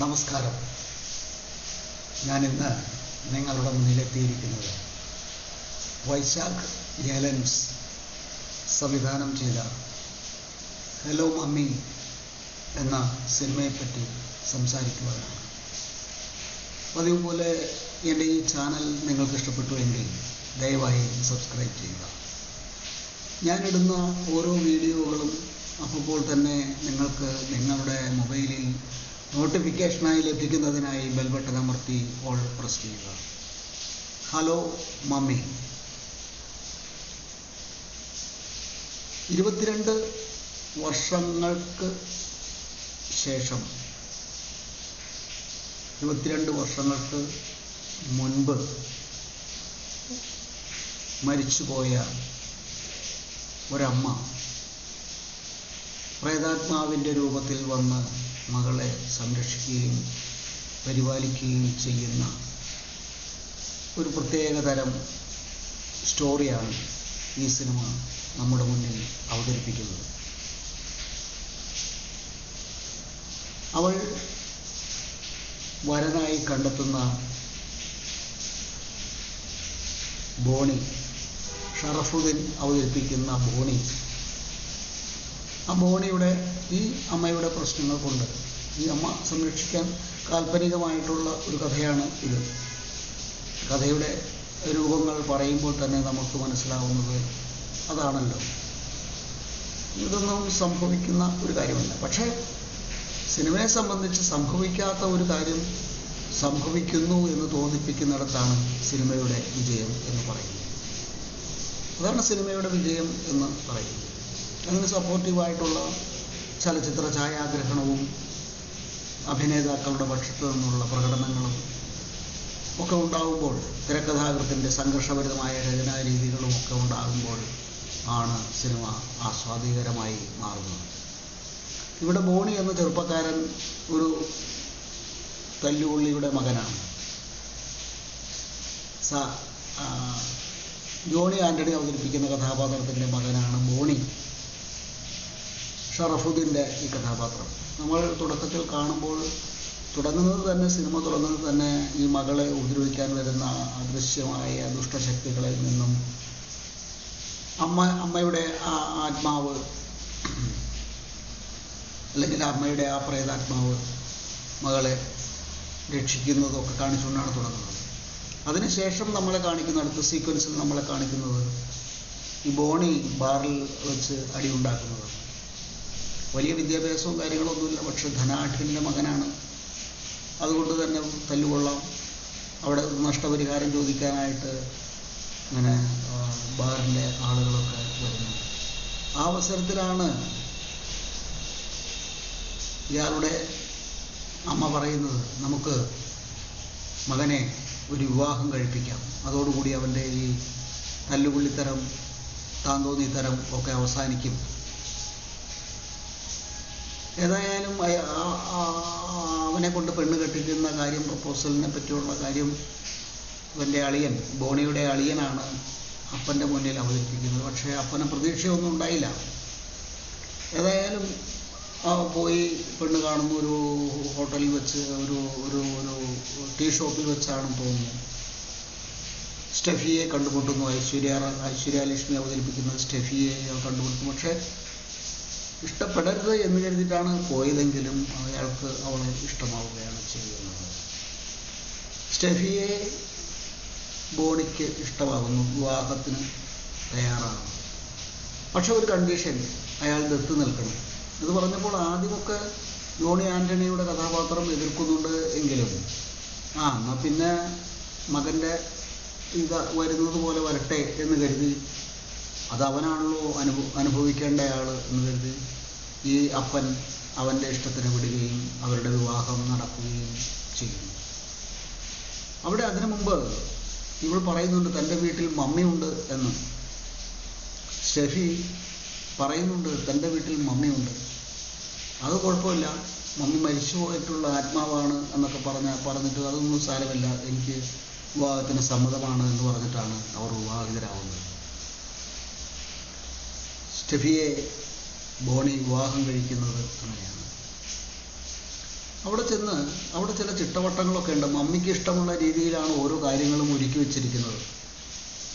നമസ്കാരം. ഞാനിന്ന് നിങ്ങളുടെ മുന്നിലെത്തിയിരിക്കുന്നത് വൈശാഖ് ഏലൻസ് സംവിധാനം ചെയ്ത ഹലോ മമ്മി എന്ന സിനിമയെപ്പറ്റി സംസാരിക്കുവാനാണ്. പതിവ് പോലെ എന്റെ ഈ ചാനൽ നിങ്ങൾക്ക് ഇഷ്ടപ്പെട്ടുവെങ്കിൽ ദയവായി സബ്സ്ക്രൈബ് ചെയ്യുക. ഞാനിടുന്ന ഓരോ വീഡിയോകളും അപ്പോൾ തന്നെ നിങ്ങൾക്ക് നിങ്ങളുടെ മൊബൈലിൽ നോട്ടിഫിക്കേഷനായി ലഭിക്കുന്നതിനായി ബെൽബട്ടൺ അമർത്തി ഓൾ പ്രസ് ചെയ്യുക. Hello mummy. ഇരുപത്തിരണ്ട് വർഷങ്ങൾക്ക് ശേഷം ഇരുപത്തിരണ്ട് വർഷങ്ങൾക്ക് മുൻപ് മരിച്ചുപോയ ഒരമ്മ പ്രേതാത്മാവിന്റെ രൂപത്തിൽ വന്ന് മകളെ സംരക്ഷിക്കുകയും പരിപാലിക്കുകയും ചെയ്യുന്ന ഒരു പ്രത്യേക തരം സ്റ്റോറിയാണ് ഈ സിനിമ നമ്മുടെ മുന്നിൽ അവതരിപ്പിക്കുന്നത്. അവൾ വരനായി കണ്ടെത്തുന്ന ബോണി ഷറഫുദ്ദീൻ അവതരിപ്പിക്കുന്ന ബോണി ആ ബോണിയുടെ ഈ അമ്മയുടെ പ്രശ്നങ്ങൾ കൊണ്ട് ഈ അമ്മ സംരക്ഷിക്കാൻ കാൽപ്പനികമായിട്ടുള്ള ഒരു കഥയാണ് ഇത്. കഥയുടെ രൂപങ്ങൾ പറയുമ്പോൾ തന്നെ നമുക്ക് മനസ്സിലാവുന്നത് അതാണല്ലോ. ഇതൊന്നും സംഭവിക്കുന്ന ഒരു കാര്യമല്ല. പക്ഷേ സിനിമയെ സംബന്ധിച്ച് സംഭവിക്കാത്ത ഒരു കാര്യം സംഭവിക്കുന്നു എന്ന് തോന്നിപ്പിക്കുന്നിടത്താണ് സിനിമയുടെ വിജയം എന്ന് പറയുന്നത്. അതാണ് സിനിമയുടെ വിജയം എന്ന് പറയുന്നത്. അങ്ങനെ സപ്പോർട്ടീവായിട്ടുള്ള ചലച്ചിത്ര ഛായാഗ്രഹണവും അഭിനേതാക്കളുടെ പക്ഷത്തു നിന്നുള്ള പ്രകടനങ്ങളും ഒക്കെ ഉണ്ടാകുമ്പോൾ തിരക്കഥാകൃത്തിന്റെ സംഘർഷഭരിതമായ രചനാ രീതികളും ഒക്കെ ഉണ്ടാകുമ്പോൾ ആണ് സിനിമ ആസ്വാദികരമായി മാറുന്നത്. ഇവിടെ ബോണി എന്ന ചെറുപ്പക്കാരൻ ഒരു തല്ലുപുള്ളിയുടെ മകനാണ്. സ ജോണി ആന്റണി അവതരിപ്പിക്കുന്ന കഥാപാത്രത്തിന്റെ മകനാണ് ബോണി. ഷറഫുദ്ദീന്റെ ഈ കഥാപാത്രം. നമ്മൾ തുടക്കത്തിൽ കാണുമ്പോൾ തുടങ്ങുന്നത് തന്നെ സിനിമ തുടങ്ങുന്നത് തന്നെ ഈ മകളെ ഉപദ്രവിക്കാൻ വരുന്ന അദൃശ്യമായ ദുഷ്ടശക്തികളിൽ നിന്നും അമ്മ അമ്മയുടെ ആ ആത്മാവ് അല്ലെങ്കിൽ അമ്മയുടെ ആ പ്രേതാത്മാവ് മകളെ രക്ഷിക്കുന്നതൊക്കെ കാണിച്ചുകൊണ്ടാണ് തുടങ്ങുന്നത്. അതിനുശേഷം നമ്മളെ കാണിക്കുന്ന അടുത്ത സീക്വൻസിൽ നമ്മളെ കാണിക്കുന്നത് ഈ ബോണി ബാറിൽ വെച്ച് അടി ഉണ്ടാക്കുന്നത് വലിയ വിദ്യാഭ്യാസവും കാര്യങ്ങളൊന്നുമില്ല. പക്ഷെ ധനാഠ്യന്റെ മകനാണ്. അതുകൊണ്ട് തന്നെ തല്ലുകൊള്ളാം. അവിടെ നഷ്ടപരിഹാരം ചോദിക്കാനായിട്ട് ഇങ്ങനെ ബാറിലെ ആളുകളൊക്കെ വരുന്നു. ആ അവസരത്തിലാണ് ഇയാളുടെ അമ്മ പറയുന്നത് നമുക്ക് മകനെ ഒരു വിവാഹം കഴിപ്പിക്കാം. അതോടുകൂടി അവന്റെ ഈ തല്ലുപുള്ളിത്തരം താന്തോന്നിത്തരം ഒക്കെ അവസാനിക്കും. ഏതായാലും അവനെ കൊണ്ട് പെണ്ണ് കെട്ടിക്കുന്ന കാര്യം പ്രപ്പോസലിനെ പറ്റിയുള്ള കാര്യം ഇവന്റെ അളിയൻ ബോണിയുടെ അളിയനാണ് അപ്പന്റെ മുന്നിൽ അവതരിപ്പിക്കുന്നത്. പക്ഷേ അപ്പന് പ്രതീക്ഷയൊന്നും ഉണ്ടായില്ല. ഏതായാലും പോയി പെണ്ണ് കാണുന്ന ഒരു ഹോട്ടലിൽ വെച്ച് ഒരു ഒരു ഒരു ടീ ഷോപ്പിൽ വെച്ചാണെന്ന് തോന്നുന്നു സ്റ്റെഫിയെ കണ്ടുമുട്ടുന്നു. ഐശ്വര്യ ഐശ്വര്യ ലക്ഷ്മി അവതരിപ്പിക്കുന്ന സ്റ്റെഫിയെ കണ്ടുമുട്ടുന്നു. പക്ഷേ ഇഷ്ടപ്പെടരുത് എന്ന് കരുതിയിട്ടാണ് പോയതെങ്കിലും അയാൾക്ക് അവളെ ഇഷ്ടമാവുകയാണ് ചെയ്യുന്നത്. സ്റ്റെഫിയെ ബോണിക്ക് ഇഷ്ടമാകുന്നു വിവാഹത്തിന് തയ്യാറാണ്. പക്ഷെ ഒരു കണ്ടീഷൻ അയാൾ ദത്ത് നിൽക്കണം. ഇത് പറഞ്ഞപ്പോൾ ആദ്യമൊക്കെ ജോണി ആന്റണിയുടെ കഥാപാത്രം എതിർക്കുന്നുണ്ട് എങ്കിലും ആ എന്നാൽ പിന്നെ മകന്റെ ഇത് വരുന്നത് പോലെ വരട്ടെ എന്ന് കരുതി അത് അവനാണല്ലോ അനുഭവ അനുഭവിക്കേണ്ടയാൾ എന്ന് കരുതി ഈ അപ്പൻ അവന്റെ ഇഷ്ടത്തിന് വിടുകയും അവരുടെ വിവാഹം നടക്കുകയും ചെയ്യുന്നു. അവിടെ അതിനു മുമ്പ് ഇവൾ പറയുന്നുണ്ട് തന്റെ വീട്ടിൽ മമ്മിയുണ്ട് എന്ന്. ഷെഫി പറയുന്നുണ്ട് തന്റെ വീട്ടിൽ മമ്മിയുണ്ട് അത് കുഴപ്പമില്ല. മമ്മി മരിച്ചു പോയിട്ടുള്ള ആത്മാവാണ് എന്നൊക്കെ പറഞ്ഞ പറഞ്ഞിട്ട് അതൊന്നും സാരമില്ല. എനിക്ക് വിവാഹത്തിന് സമ്മതമാണ് എന്ന് പറഞ്ഞിട്ടാണ് അവർ വിവാഹിതരാകുന്നത് സ്റ്റെഫിയെ ബോണി വിവാഹം കഴിക്കുന്നത് അങ്ങനെയാണ്. അവിടെ ചെന്ന് അവിടെ ചില ചിട്ടവട്ടങ്ങളൊക്കെ ഉണ്ട്. മമ്മിക്ക് ഇഷ്ടമുള്ള രീതിയിലാണ് ഓരോ കാര്യങ്ങളും ഒരുക്കി വെച്ചിരിക്കുന്നത്.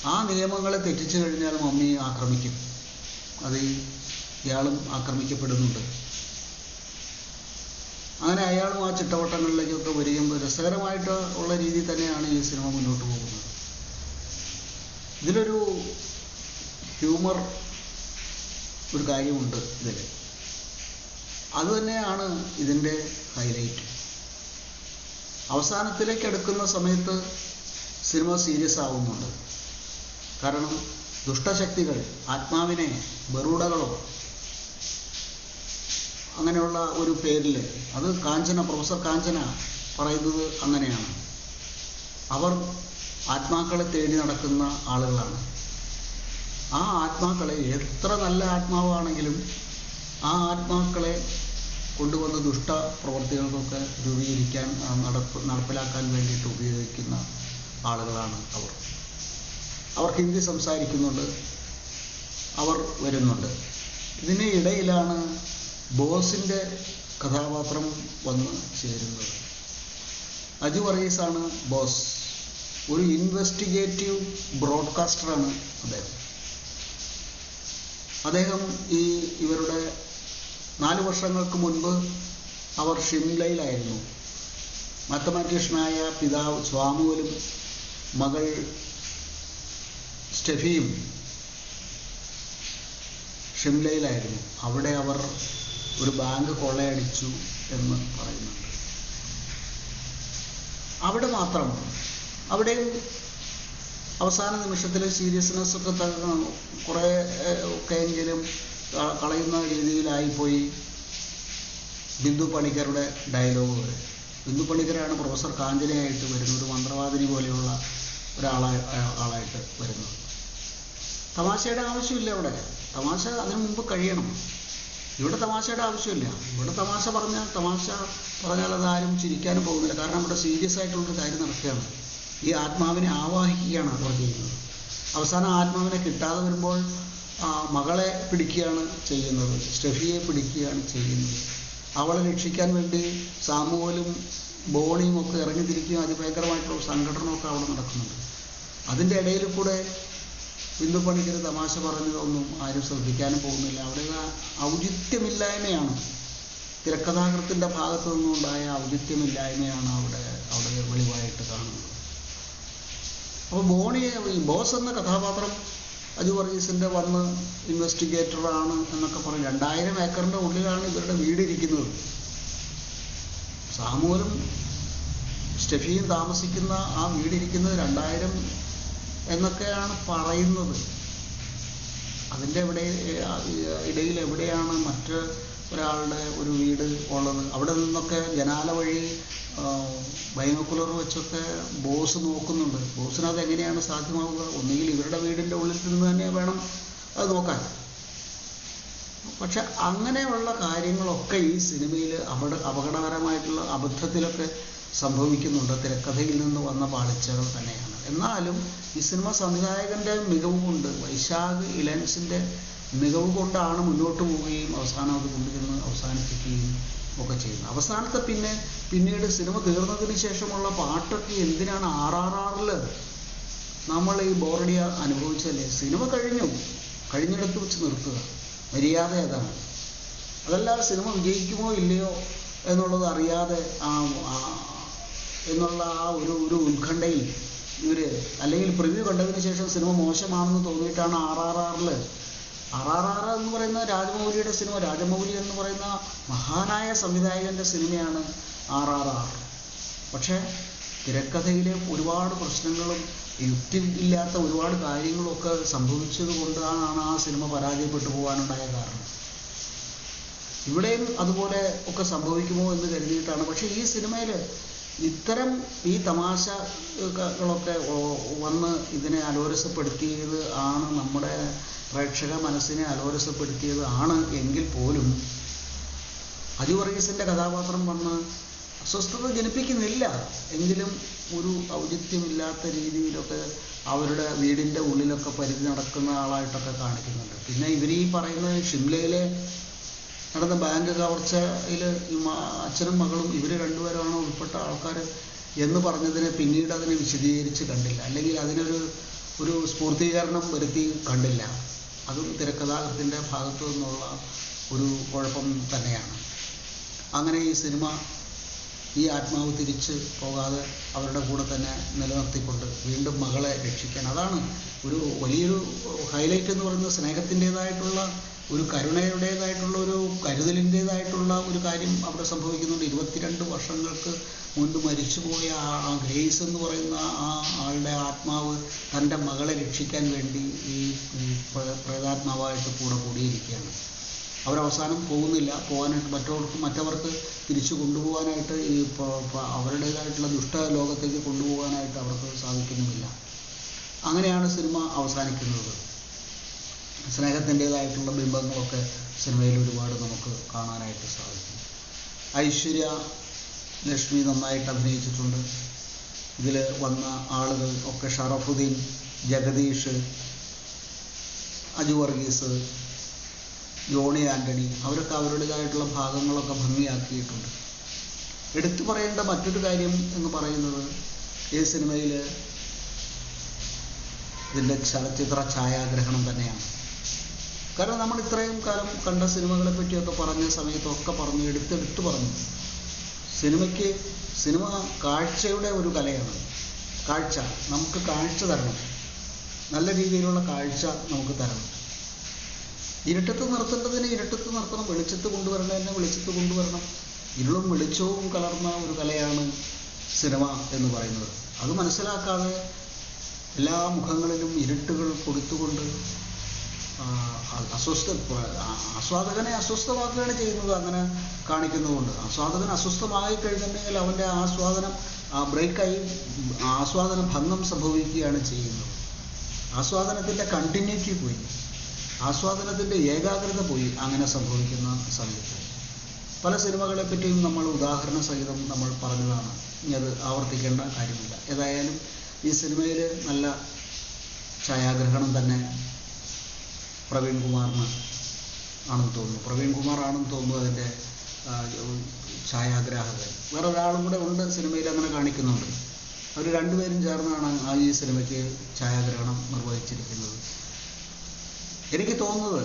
ആ നിയമങ്ങളെ തെറ്റിച്ചു കഴിഞ്ഞാൽ മമ്മി ആക്രമിക്കും. അത് ഇയാളും ആക്രമിക്കപ്പെടുന്നുണ്ട്. അങ്ങനെ അയാളും ആ ചിട്ടവട്ടങ്ങളിലേക്കൊക്കെ വരികയും രസകരമായിട്ട് ഉള്ള രീതി തന്നെയാണ് ഈ സിനിമ മുന്നോട്ട് പോകുന്നത്. ഇതിലൊരു ഹ്യൂമർ ഒരു കാര്യമുണ്ട് ഇതിൽ അതുതന്നെയാണ് ഇതിന്റെ ഹൈലൈറ്റ് അവസാനത്തിലേക്ക് അടുക്കുന്ന സമയത്ത് സിനിമ സീരിയസ് ആവുന്നുണ്ട്. കാരണം ദുഷ്ടശക്തികൾ ആത്മാവിനെ ബറൂഡകളോ അങ്ങനെയുള്ള ഒരു പേരിൽ അത് കാഞ്ചന പ്രൊഫസർ കാഞ്ചന പറയുന്നത് അങ്ങനെയാണ്. അവർ ആത്മാക്കളെ തേടി നടക്കുന്ന ആളുകളാണ്. ആ ആത്മാക്കളെ എത്ര നല്ല ആത്മാവാണെങ്കിലും ആ ആത്മാക്കളെ കൊണ്ടുവന്ന ദുഷ്ട പ്രവർത്തികൾക്കൊക്കെ രൂപീകരിക്കാൻ നടപ്പ് നടപ്പിലാക്കാൻ വേണ്ടിയിട്ട് ഉപയോഗിക്കുന്ന ആളുകളാണ് അവർ. അവർ ഹിന്ദി സംസാരിക്കുന്നുണ്ട്. അവർ വരുന്നുണ്ട്. ഇതിന് ഇടയിലാണ് ബോസിന്റെ കഥാപാത്രം വന്ന് ചേരുന്നത്. അജു വർഗീസാണ് ബോസ്. ഒരു ഇൻവെസ്റ്റിഗേറ്റീവ് ബ്രോഡ്കാസ്റ്ററാണ് അദ്ദേഹം. അദ്ദേഹം ഈ ഇവരുടെ നാല് വർഷങ്ങൾക്ക് മുൻപ് അവർ ഷിംലയിലായിരുന്നു. മാത്തമാറ്റീഷ്യനായ പിതാവ് സ്വാമുവലും മകൾ സ്റ്റെഫിയും ഷിംലയിലായിരുന്നു. അവിടെ അവർ ഒരു ബാങ്ക് കൊള്ളയടിച്ചു എന്ന് പറയുന്നുണ്ട്. അവിടെ മാത്രം. അവിടെയും അവസാന നിമിഷത്തിൽ സീരിയസ്നെസ് ഒക്കെ കുറേ ഒക്കെ എങ്കിലും കളയുന്ന രീതിയിലായിപ്പോയി ബിന്ദു പണിക്കരുടെ ഡയലോഗ് വരെ. ബിന്ദു പണിക്കരാണ് പ്രൊഫസർ കാഞ്ചനയായിട്ട് വരുന്നത് മന്ത്രവാദിനി പോലെയുള്ള ഒരാളായി ആളായിട്ട് വരുന്നത്. തമാശയുടെ ആവശ്യമില്ല അവിടെ. തമാശ അതിനു മുമ്പ് കഴിയണം. ഇവിടെ തമാശയുടെ ആവശ്യമില്ല. ഇവിടെ തമാശ പറഞ്ഞാൽ തമാശ പറഞ്ഞാൽ അതാരും ചിരിക്കാനും പോകുന്നില്ല. കാരണം ഇവിടെ സീരിയസ് ആയിട്ടുള്ളൊരു കാര്യം നടക്കുകയാണ്. ഈ ആത്മാവിനെ ആവാഹിക്കുകയാണ് അവർ ചെയ്യുന്നത്. അവസാനം ആത്മാവിനെ കിട്ടാതെ വരുമ്പോൾ മകളെ പിടിക്കുകയാണ് ചെയ്യുന്നത് സ്റ്റെഫിയെ പിടിക്കുകയാണ് ചെയ്യുന്നത്. അവളെ രക്ഷിക്കാൻ വേണ്ടി സാമൂഹലും ബോണിയും ഒക്കെ ഇറങ്ങി ഇറങ്ങിത്തിരിക്കുകയും അതിഭയങ്കരമായിട്ടുള്ള സംഘടനമൊക്കെ അവിടെ നടക്കുന്നുണ്ട്. അതിന്റെ ഇടയിൽ കൂടെ ബിന്ദു പണിക്കർ തമാശ പറഞ്ഞതൊന്നും ആരും ശ്രദ്ധിക്കാനും പോകുന്നില്ല. അവിടെ ഔചിത്യമില്ലായ്മയാണ്. തിരക്കഥാകൃത്തിന്റെ ഭാഗത്തു നിന്നുണ്ടായ ഔചിത്യമില്ലായ്മയാണ് അവിടെ അവിടെ വെളിവായിട്ട് അപ്പോൾ ബോണി ഈ ബോസ് എന്ന കഥാപാത്രം അജു വർഗീസിന്റെ വന്ന് ഇൻവെസ്റ്റിഗേറ്ററാണ് എന്നൊക്കെ പറയും രണ്ടായിരം ഏക്കറിന്റെ ഉള്ളിലാണ് ഇവരുടെ വീട് ഇരിക്കുന്നത് സാമൂലും സ്റ്റെഫിയും താമസിക്കുന്ന ആ വീടിരിക്കുന്നത് രണ്ടായിരം എന്നൊക്കെയാണ് പറയുന്നത്. അതിന്റെ എവിടെ ഇടയിൽ എവിടെയാണ് മറ്റ് ഒരാളുടെ ഒരു വീട് ഉള്ളത്. അവിടെ നിന്നൊക്കെ ജനാല വഴി ബൈനോക്കുലർ വെച്ചൊക്കെ ബോസ് നോക്കുന്നുണ്ട്. ബോസിന് അത് എങ്ങനെയാണ് സാധ്യമാവുക? ഒന്നുകിൽ ഇവരുടെ വീടിന്റെ ഉള്ളിൽ നിന്ന് തന്നെ വേണം അത് നോക്കാൻ. പക്ഷെ അങ്ങനെയുള്ള കാര്യങ്ങളൊക്കെ ഈ സിനിമയിൽ അപട അപകടകരമായിട്ടുള്ള അബദ്ധത്തിലൊക്കെ സംഭവിക്കുന്നുണ്ട്. തിരക്കഥയിൽ നിന്ന് വന്ന പാളിച്ചകൾ തന്നെയാണ്. എന്നാലും ഈ സിനിമ സംവിധായകന്റെ മികവുകൊണ്ട് വൈശാഖ് ഇലൻസിന്റെ മികവ് കൊണ്ടാണ് മുന്നോട്ട് പോവുകയും അവസാനം അത് കൊണ്ടുചെന്ന് അവസാനിപ്പിക്കുകയും ഒക്കെ ചെയ്യുന്നത്. അവസാനത്തെ പിന്നെ പിന്നീട് സിനിമ തീർന്നതിന് ശേഷമുള്ള പാട്ടൊക്കെ എന്തിനാണ് ആർ ആർ ആറിൽ നമ്മൾ ഈ ബോറടിയ അനുഭവിച്ചല്ലേ? സിനിമ കഴിഞ്ഞു. കഴിഞ്ഞിടത്ത് വെച്ച് നിർത്തുക. മര്യാദ അതാണ് അതല്ല സിനിമ വിജയിക്കുമോ ഇല്ലയോ എന്നുള്ളത് അറിയാതെ ആ എന്നുള്ള ആ ഒരു ഒരു ഉത്കണ്ഠയിൽ ഇവർ അല്ലെങ്കിൽ പ്രിവ്യൂ കണ്ടതിന് ശേഷം സിനിമ മോശമാണെന്ന് തോന്നിയിട്ടാണ് ആർ ആർ ആറിൽ ആർ ആർ ആർ എന്ന് പറയുന്ന രാജമൗലിയുടെ സിനിമ രാജമൗലി എന്ന് പറയുന്ന മഹാനായ സംവിധായകന്റെ സിനിമയാണ് ആർ ആർ ആർ. പക്ഷേ തിരക്കഥയിലെ ഒരുപാട് പ്രശ്നങ്ങളും യുക്തി ഇല്ലാത്ത ഒരുപാട് കാര്യങ്ങളൊക്കെ സംഭവിച്ചത് കൊണ്ടാണ് ആ സിനിമ പരാജയപ്പെട്ടു പോകാനുണ്ടായ കാരണം. ഇവിടെയും അതുപോലെ ഒക്കെ സംഭവിക്കുമോ എന്ന് കരുതിയിട്ടാണ്. പക്ഷേ ഈ സിനിമയിൽ ഇത്തരം ഈ തമാശകളൊക്കെ വന്ന് ഇതിനെ അലോരസപ്പെടുത്തിയത് ആണ് നമ്മുടെ പ്രേക്ഷക മനസ്സിനെ അലോരസപ്പെടുത്തിയത് ആണ് എങ്കിൽ പോലും അജു കഥാപാത്രം വന്ന് അസ്വസ്ഥത ജനിപ്പിക്കുന്നില്ല. എങ്കിലും ഒരു ഔചിത്യമില്ലാത്ത രീതിയിലൊക്കെ അവരുടെ വീടിന്റെ ഉള്ളിലൊക്കെ പരിധി നടക്കുന്ന ആളായിട്ടൊക്കെ കാണിക്കുന്നുണ്ട്. പിന്നെ ഇവർ ഈ പറയുന്ന ഷിംലയിലെ നടന്ന ബാങ്ക് കവർച്ചയിൽ അച്ഛനും മകളും ഇവർ രണ്ടുപേരാണോ ഉൾപ്പെട്ട ആൾക്കാർ എന്ന് പറഞ്ഞതിനെ പിന്നീട് അതിനെ വിശദീകരിച്ച് കണ്ടില്ല. അല്ലെങ്കിൽ അതിനൊരു ഒരു സ്ഫൂർത്തീകരണം വരുത്തി കണ്ടില്ല. അതും തിരക്കഥാകൃത്തിന്റെ ഭാഗത്തു നിന്നുള്ള ഒരു കുഴപ്പം തന്നെയാണ്. അങ്ങനെ ഈ സിനിമ ഈ ആത്മാവ് തിരിച്ച് പോകാതെ അവരുടെ കൂടെ തന്നെ നിലനിർത്തിക്കൊണ്ട് വീണ്ടും മകളെ രക്ഷിക്കാൻ. അതാണ് ഒരു വലിയൊരു ഹൈലൈറ്റ് എന്ന് പറയുന്നത് സ്നേഹത്തിന്റെതായിട്ടുള്ള ഒരു കരുണയുടേതായിട്ടുള്ള ഒരു കരുതലിന്റെതായിട്ടുള്ള ഒരു കാര്യം അവിടെ സംഭവിക്കുന്നുണ്ട്. ഇരുപത്തിരണ്ട് വർഷങ്ങൾക്ക് മുൻപ് മരിച്ചുപോയ ആ ഗ്രേസ് എന്ന് പറയുന്ന ആ ആളുടെ ആത്മാവ് തന്റെ മകളെ രക്ഷിക്കാൻ വേണ്ടി ഈ ഈ പ്രേ- പ്രേതാത്മാവായിട്ട് കൂടെ കൂടിയിരിക്കുകയാണ്. അവരവസാനം പോകുന്നില്ല. പോകാനായിട്ട് മറ്റവർക്ക് മറ്റവർക്ക് തിരിച്ചു കൊണ്ടുപോകാനായിട്ട് ഈ അവരുടേതായിട്ടുള്ള ദുഷ്ട ലോകത്തേക്ക് കൊണ്ടുപോകാനായിട്ട് അവർക്ക് സാധിക്കുന്നുമില്ല. അങ്ങനെയാണ് സിനിമ അവസാനിക്കുന്നത്. സ്നേഹത്തിന്റെതായിട്ടുള്ള ബിംബങ്ങളൊക്കെ സിനിമയിൽ ഒരുപാട് നമുക്ക് കാണാനായിട്ട് സാധിക്കും. ഐശ്വര്യ ലക്ഷ്മി നന്നായിട്ട് അഭിനയിച്ചിട്ടുണ്ട്. ഇതിൽ വന്ന ആളുകൾ ഒക്കെ ഷറഫുദ്ദീൻ ജഗദീഷ് അജു വർഗീസ് ജോണി ആന്റണി അവരൊക്കെ അവരുടേതായിട്ടുള്ള ഭാഗങ്ങളൊക്കെ ഭംഗിയാക്കിയിട്ടുണ്ട്. എടുത്തു പറയേണ്ട മറ്റൊരു കാര്യം എന്ന് പറയുന്നത് ഈ സിനിമയിൽ ഇതിന്റെ ചലച്ചിത്ര ഛായാഗ്രഹണം തന്നെയാണ്. കാരണം നമ്മൾ ഇത്രയും കാലം കണ്ട സിനിമകളെ പറ്റിയൊക്കെ പറഞ്ഞ സമയത്തൊക്കെ പറഞ്ഞു എടുത്തെടുത്ത് പറഞ്ഞു. സിനിമയ്ക്ക് സിനിമ കാഴ്ചയുടെ ഒരു കലയാണ്. കാഴ്ച. നമുക്ക് കാഴ്ച തരണം. നല്ല രീതിയിലുള്ള കാഴ്ച നമുക്ക് തരണം. ഇരുട്ടത്ത് നിർത്തേണ്ടതിന് ഇരുട്ടത്ത് നിർത്തണം. വെളിച്ചത്ത് കൊണ്ടുവരേണ്ടതിനെ വെളിച്ചത്ത് കൊണ്ടുവരണം. ഇരുളും വെളിച്ചവും കലർന്ന ഒരു കലയാണ് സിനിമ എന്ന് പറയുന്നത്. അത് മനസ്സിലാക്കാതെ എല്ലാ മുഖങ്ങളിലും ഇരുട്ടുകൾ കൊടുത്തുകൊണ്ട് അസ്വസ്ഥ ആസ്വാദകനെ അസ്വസ്ഥമാക്കുകയാണ് ചെയ്യുന്നത്. അങ്ങനെ കാണിക്കുന്നതുകൊണ്ട്. ആസ്വാദകൻ അസ്വസ്ഥമായി കഴിഞ്ഞിട്ടുണ്ടെങ്കിൽ അവന്റെ ആസ്വാദനം ബ്രേക്കായി ആസ്വാദന ഭംഗം സംഭവിക്കുകയാണ് ചെയ്യുന്നത്. ആസ്വാദനത്തിന്റെ കണ്ടിന്യൂറ്റി പോയി. ആസ്വാദനത്തിന്റെ ഏകാഗ്രത പോയി അങ്ങനെ സംഭവിക്കുന്ന സമയത്ത്. പല സിനിമകളെ പറ്റിയും നമ്മൾ ഉദാഹരണ സഹിതം നമ്മൾ പറഞ്ഞതാണ്. ഇനി അത് ആവർത്തിക്കേണ്ട കാര്യമില്ല. ഏതായാലും ഈ സിനിമയിൽ നല്ല ഛായാഗ്രഹണം തന്നെ പ്രവീൺ കുമാറിന് ആണെന്ന് തോന്നുന്നു. പ്രവീൺ കുമാർ ആണെന്ന് തോന്നുന്നു അതിന്റെ ഛായാഗ്രാഹകൻ. വേറെ ഒരാളും കൂടെ ഉണ്ട് സിനിമയിൽ അങ്ങനെ കാണിക്കുന്നുണ്ട്. അവർ രണ്ടുപേരും ചേർന്നാണ് ആ ഈ സിനിമയ്ക്ക് ഛായാഗ്രഹണം നിർവഹിച്ചിരിക്കുന്നത്. എനിക്ക് തോന്നുന്നത്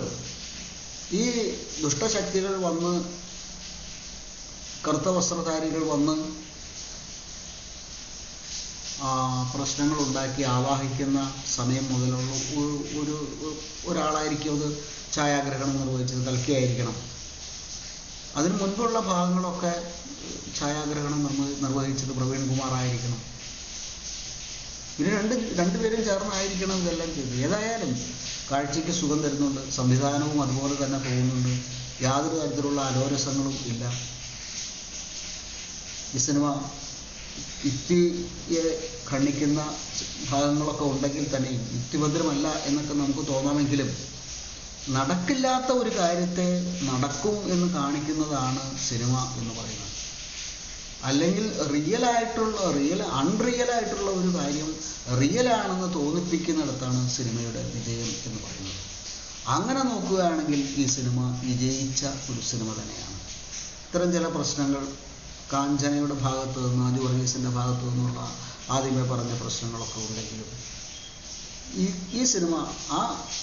ഈ ദുഷ്ടശക്തികൾ വന്ന് കറുത്ത വസ്ത്രധാരികൾ വന്ന് പ്രശ്നങ്ങൾ ഉണ്ടാക്കി ആവാഹിക്കുന്ന സമയം മുതലുള്ള ഒരു ഒരു ഒരാളായിരിക്കും അത് ഛായാഗ്രഹണം നിർവഹിച്ചത് കൽക്കിയായിരിക്കണം അതിനു മുൻപുള്ള ഭാഗങ്ങളൊക്കെ ഛായാഗ്രഹണം നിർവ- നിർവഹിച്ചത് പ്രവീൺ കുമാർ ആയിരിക്കണം. ഇവർ രണ്ട് രണ്ടുപേരും ചേർന്നായിരിക്കണം ഇതെല്ലാം ചെയ്തത് ഏതായാലും കാഴ്ചയ്ക്ക് സുഖം തരുന്നുണ്ട് സംവിധാനവും അതുപോലെ തന്നെ പോകുന്നുണ്ട്. യാതൊരു തരത്തിലുള്ള അലോരസങ്ങളും ഇല്ല. ഈ സിനിമ യുക്തിയെ ഖണ്ഡിക്കുന്ന ഭാഗങ്ങളൊക്കെ ഉണ്ടെങ്കിൽ തന്നെയും യുക്തിഭദ്രമല്ല എന്നൊക്കെ നമുക്ക് തോന്നാമെങ്കിലും നടക്കില്ലാത്ത ഒരു കാര്യത്തെ നടക്കും എന്ന് കാണിക്കുന്നതാണ് സിനിമ എന്ന് പറയുന്നത്. അല്ലെങ്കിൽ റിയൽ ആയിട്ടുള്ള റിയൽ അൺറിയൽ ആയിട്ടുള്ള ഒരു കാര്യം റിയൽ ആണെന്ന് തോന്നിപ്പിക്കുന്നിടത്താണ് സിനിമയുടെ വിജയം എന്ന് പറയുന്നത്. അങ്ങനെ നോക്കുകയാണെങ്കിൽ ഈ സിനിമ വിജയിച്ച ഒരു സിനിമ തന്നെയാണ്. ഇത്തരം ചില പ്രശ്നങ്ങൾ കാഞ്ചനയുടെ ഭാഗത്ത് നിന്ന് അജു വർഗീസിന്റെ ഭാഗത്തു നിന്നുള്ള ആദ്യമേ പറഞ്ഞ പ്രശ്നങ്ങളൊക്കെ ഉണ്ടെങ്കിലും ഈ ഈ സിനിമ ആ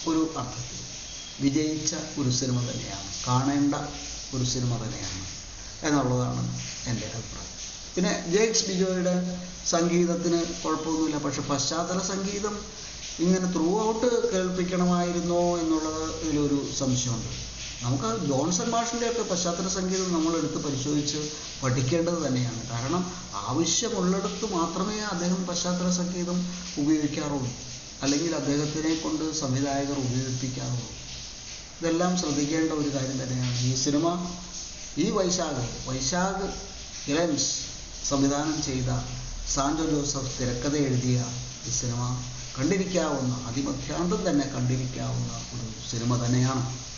ഒരു അർത്ഥത്തിൽ വിജയിച്ച ഒരു സിനിമ തന്നെയാണ് കാണേണ്ട ഒരു സിനിമ തന്നെയാണ് എന്നുള്ളതാണ് എന്റെ അഭിപ്രായം. പിന്നെ ജേക്സ് ബിജോയുടെ സംഗീതത്തിന് കുഴപ്പമൊന്നുമില്ല പക്ഷെ പശ്ചാത്തല സംഗീതം ഇങ്ങനെ ത്രൂ ഔട്ട് കേൾപ്പിക്കണമായിരുന്നോ എന്നുള്ളത് ഇതിലൊരു സംശയമുണ്ട്. നമുക്ക് ജോൺസൺ മാഷിന്റെയൊക്കെ പശ്ചാത്തല സംഗീതം നമ്മൾ എടുത്ത് പരിശോധിച്ച് പഠിക്കേണ്ടത് തന്നെയാണ്. കാരണം ആവശ്യമുള്ളിടത്ത് മാത്രമേ അദ്ദേഹം പശ്ചാത്തല സംഗീതം ഉപയോഗിക്കാറുള്ളൂ. അല്ലെങ്കിൽ അദ്ദേഹത്തിനെ കൊണ്ട് സംവിധായകർ ഉപയോഗിപ്പിക്കാറുള്ളൂ. ഇതെല്ലാം ശ്രദ്ധിക്കേണ്ട ഒരു കാര്യം തന്നെയാണ്. ഈ സിനിമ ഈ വൈശാഖ് വൈശാഖ് ഇലൻസ് സംവിധാനം ചെയ്ത സാന്റോ ജോസഫ് തിരക്കഥ എഴുതിയ ഈ സിനിമ കണ്ടിരിക്കാവുന്ന അതിമധ്യാന്തം തന്നെ കണ്ടിരിക്കാവുന്ന ഒരു സിനിമ തന്നെയാണ്.